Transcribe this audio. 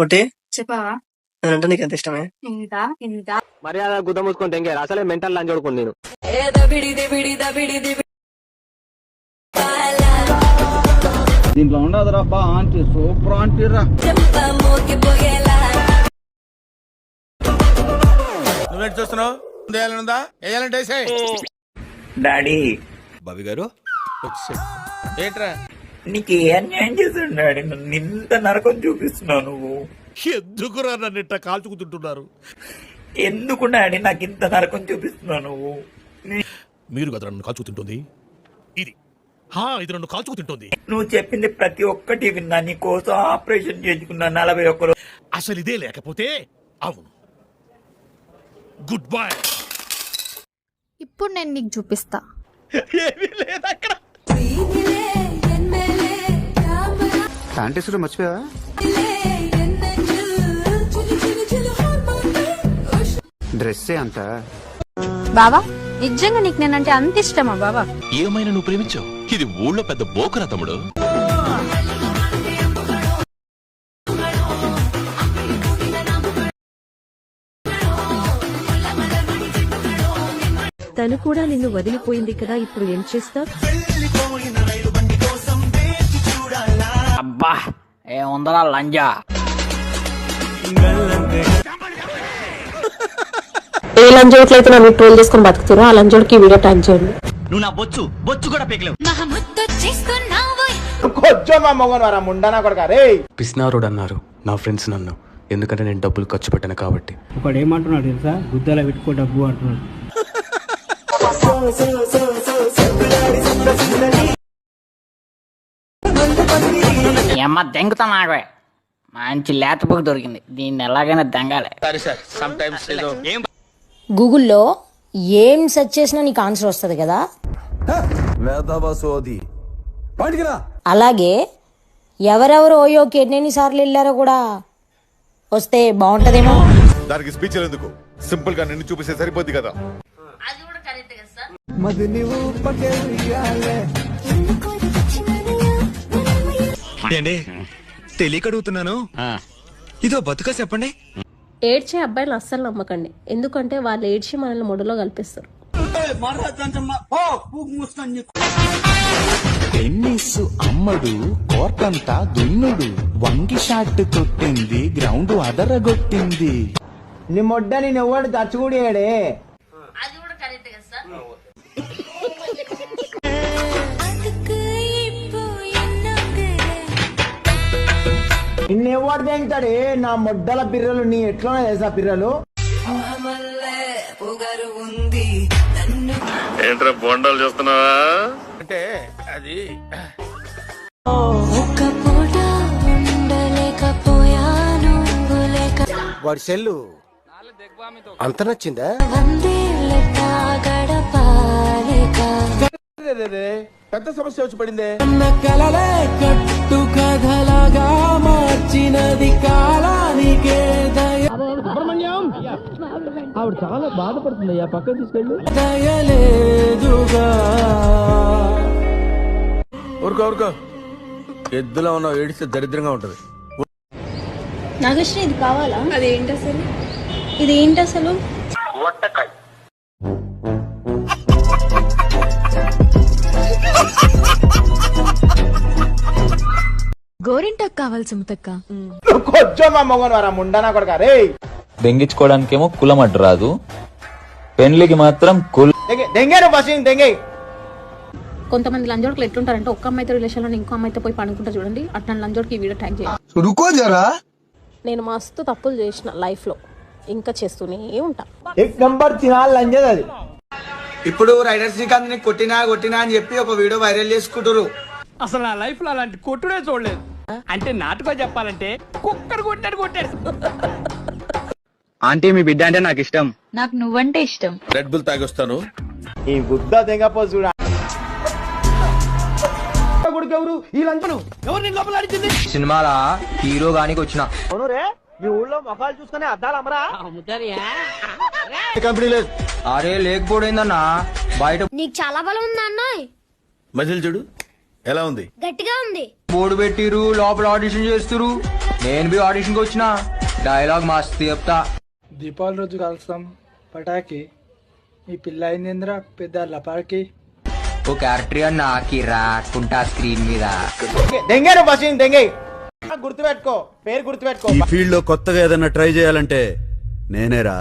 పొట్టి? చెప్పావా? నేనంటే నీకు ఎంత ఇష్టమే? ఇంకా ఇంకా మర్యాద గుద్ద మూసుకొని తెంగారు అసలే మెంటల్ లంచ్ చూడుకుంది నేను. దీంట్లో ఉండదు రబ్బా ఆంటీ. సూపర్ ఆంటీ రా. నువ్వేంటి చూస్తున్నావు? వేయాలనుందా వేయాలంటే వేసేయ్. డాడీ. బాబీ గారు? ఏంట్రా? నీకు ఏ అన్యాయం చేశాడు డాడీ? నన్ను ఇంత నరకం చూపిస్తున్నావు నువ్వు. ఎందుకురా నన్ను ఇట్ట కాల్చుకుతుంటున్నారు ఎందుకు డాడీ నాకు ఇంత నరకం చూపిస్తున్నావు నువ్వు? మీరు కదా నన్ను కాల్చుకుతుంటుంది ఇది. హా ఇది నన్ను కాల్చుకుతుంటుంది నువ్వు చెప్పింది ప్రతి ఒక్కటి విన్నా నీ కోసం ఆపరేషన్ చేసుకున్నా నలభై ఒక్క రోజు అసలు ఇదే లేకపోతే? అవును. గుడ్ బై ఇప్పుడు నేను నీకు చూపిస్తా. ఏమీ లేదు శానిటైజర్ మర్చిపోయావా? డ్రెస్సే అంత. బావా నిజంగా నీకు నేనంటే అంత ఇష్టమా బావా? ఏమైనా నువ్వు ప్రేమించావు? ఇది ఊళ్ళో పెద్ద బోకరా తమ్ముడు. తను కూడా నిన్ను వదిలిపోయింది కదా ఇప్పుడు ఏం చేస్తా అబ్బా ఏముందరా లంజా ఏ లంజోట్లయితే నన్ను ట్రోల్ చేసుకుని బతుకుతారో ఆ లంజోడికి వీడియో ట్యాగ్ చేయండి నువ్వు నా బొచ్చు బొచ్చు కూడా పీకలేవు పిస్నారుడు అన్నారు నా ఫ్రెండ్స్ నన్ను ఎందుకంటే నేను డబ్బులు ఖర్చు పెట్టాను కాబట్టి ఒకడు ఏమంటున్నాడు తెలుసా గుద్దల పెట్టుకో డబ్బు అంటున్నాడు అమ్మ దెంగుతా నాగవే మంచి లేత బుక్ దొరికింది. దీన్ని ఎలాగైనా దెంగాలి. గూగుల్లో ఏం సెర్చ్ చేసినా నీకు ఆన్సర్ వస్తుంది కదా? అలాగే ఎవరెవరు ఓయోకి ఎన్నెన్ని సార్లు వెళ్ళారో కూడా వస్తే బాగుంటదేమో. దానికి స్పీచ్ ఎందుకు? సింపుల్గా నిన్ను చూపిస్తే సరిపోద్ది కదా. ఏంటి? తెలియక అడుగుతున్నాను ఇదో బతుక చెప్పండి. ఏడ్చే అబ్బాయిలు అస్సలు నమ్మకండి. ఎందుకంటే వాళ్ళు ఏడ్చి మనల్ని మొడలో కల్పిస్తారు. టెన్నిస్ అమ్మడు కోర్టంతా దున్నుడు వంగి షాట్ కొట్టింది గ్రౌండ్ అదరగొట్టింది. నీ మొడ్డ నేను ఎవడు నిన్నెవడు తెంగుతాడే నా మొడ్డల పిర్రలు నీ ఎట్లా చేసా పిర్రలు? ఏంట్రా బొండాలు చేస్తున్నావా? అంటే అది వాడి సెల్లు అంత నచ్చిందా? పెద్ద సమస్య వచ్చి పడిందే. కట్టు కథలాగా మార్చినది కాలానికే సుబ్రహ్మణ్యం! ఆవిడ చాలా బాధపడుతుంది అయ్యా పక్కన తీసుకెళ్ళు. దయలేదుగా. ఊరుకో ఊరుకో. ఎద్దులో ఉన్నావు ఏడిస్తే దరిద్రంగా ఉంటది. నాగశ్రీ ఇది కావాలా? అదేంటి అసలు? ఇది ఏంటి అసలు? కావాలి సుమతక్క. దెంగించుకోవడానికేమో కులం అడ్డు రాదు. పెళ్ళికి మాత్రం కుల్ దెంగేరు బస్ దెంగే. కొంతమంది లంజోడుకులు ఎట్లుంటారంటే ఒక్క అమ్మాయితో రిలేషన్లో ఇంకో అమ్మాయితో పోయి పడుకుంటా చూడండి. అట్లా లంజోడికి ఈ వీడియో ట్యాగ్ రుకో జరా. నేను మస్తు తప్పులు చేసిన లైఫ్లో ఇంకా చేస్తూనే ఉంటా. ఎక్ నంబర్ తినాలి లంజది అది. ఇప్పుడు రైడర్ శ్రీకాంత్ని కొట్టినా కొట్టినా అని చెప్పి ఒక వీడియో వైరల్ చేసుకుంటారు అసలు నా లైఫ్లో అలాంటి కొట్టుడే చూడలేదు. అంటే నాటుకో చెప్పాలంటే కుక్కర్ కొట్టాడు కొట్టాడు. ఆంటీ మీ బిడ్డ అంటే నాకు ఇష్టం. నాకు నువ్వంటే ఇష్టం. రెడ్ బుల్ తాగొస్తాను. ఈ గుద్ద దెంగపో చూడ. ఎవరు? ఈ లంచను ఎవరు నేను లోపల అడిచింది సినిమాల? హీరో గానికి వచ్చిన. అవును రే మీ ఊళ్ళో మొఖాలు చూసుకునే అద్దాలు అమరా కంపెనీ లేదు. అరే లేకపోయిందన్నా. బయట నీకు చాలా బలం ఉందా అన్న మజిల్ చూడు. ఎలా ఉంది? గట్టిగా ఉంది. బోర్డు పెట్టిరు లోపల ఆడిషన్ చేస్తురు. నేను బి ఆడిషన్కి వచ్చిన డైలాగ్ మస్తు చెప్తా. దీపావళి రోజు కలుస్తాం. పటాకి. ఈ పిల్ల అయిందేంద్రా? పెద్ద లపాకి ఓ క్యారెక్టర్ నాకి రాకుంటా స్క్రీన్ మీద. దెంగేరు బసింగ్ దెంగే గుర్తుపెట్టుకో పేరు గుర్తుపెట్టుకో. ఈ ఫీల్డ్లో కొత్తగా ఏదైనా ట్రై చేయాలంటే నేనేరా.